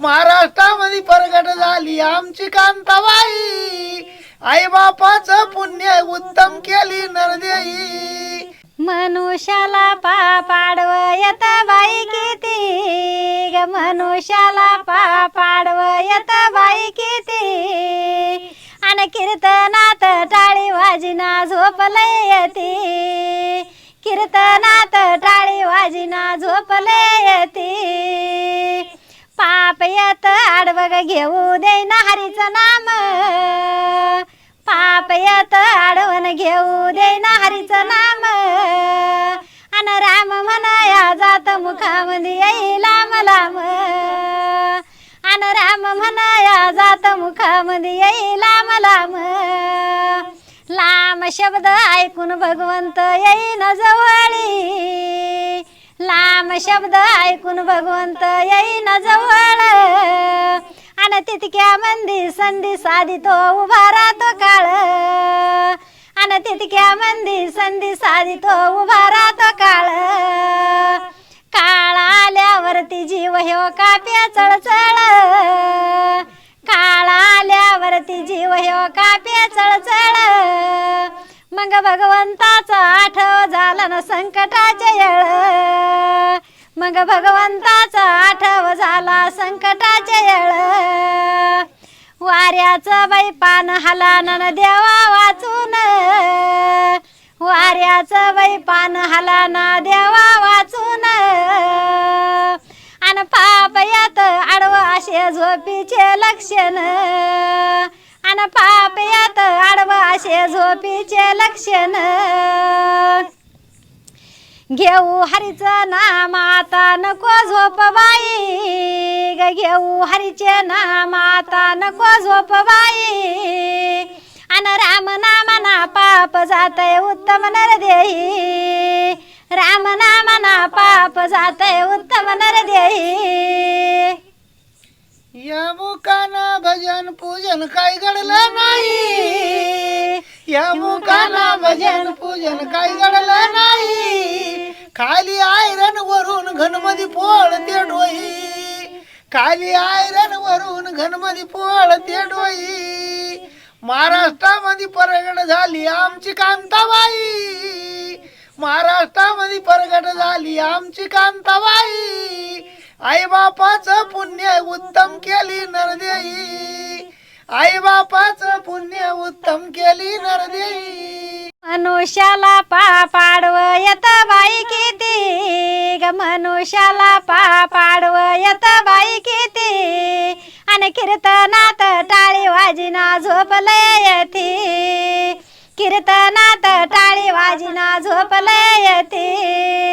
महाराष्ट्रामध्ये प्रगट झाली आमची कांताबाई. आई बापाच पुण्य उत्तम केली नरदेई. मनुष्याला पा पाडव येत बाई किती? ग मनुष्याला पा पाडव येत बाई किती? आणि कीर्तनात टाळी वाजिना झोपले येते. कीर्तनात टाळी वाजिना झोपले पाप येत आडवग घेऊ दे ना हरीचं नाम. पाप येत आडवण घेऊ दे ना हरीचं नाम. अन राम म्हणाया जात मुखामध्ये येई लांब लांब अन राम म्हणाया जात मुखामध्ये येई लांब लांब लांब शब्द ऐकून भगवंत येईन जवळी. लांब शब्द ऐकून भगवंत येईन जवळ. तितक्या मंदी संधी साधी तो उभा राहतो काळ. आणि तितक्या मंदी संधी साधी तो उभा राहतो काळ. काळ आल्यावरती जीव ह्यो हो काप्या चळचळ. काळ आल्यावरती जीव ह्यो हो काप्या चळचळ. मग भगवंताचा आठव झाला ना संकटाच्या येळ. मग भगवंताचा आठव झाला संकटाच्या येळ. वाऱ्याचं बाई पान हलानन देवा वाचून. वाऱ्याचं बाई पान हलान देवा वाचून. आणि पाप यात आडव असे झोपीचे लक्षण. आणि पाप यात आडव असे झोपीचे लक्षण. घेऊ हरीचं नाम आता नको झोप बाई घेऊ हरीचे नाम आता नको झोप बाई. अन राम नामना पाप जातय उत्तम नर देही राम नामना पाप जातय उत्तम नर देही या भजन पूजन काय घडलं नाही? या भजन पूजन काय घडलं नाही? खाली आयरन वरून घनमधी पोळते डोई खाली आयरन वरून घनमधी पोळते डोई. महाराष्ट्रामध्ये प्रगट झाली आमची कांताबाई. महाराष्ट्रामध्ये प्रगट झाली आमची कांताबाई. आई बापाचं पुण्य उत्तम केली नरदेई. आई बापाचं पुण्य उत्तम केली नरदेई. मनुष्याला पा पाडव येत बाई किती? ग मनुष्याला पा पाडव येत कीर्तनात टाळी वाजिना येते. कीर्तनात टाळी वाजिना येते.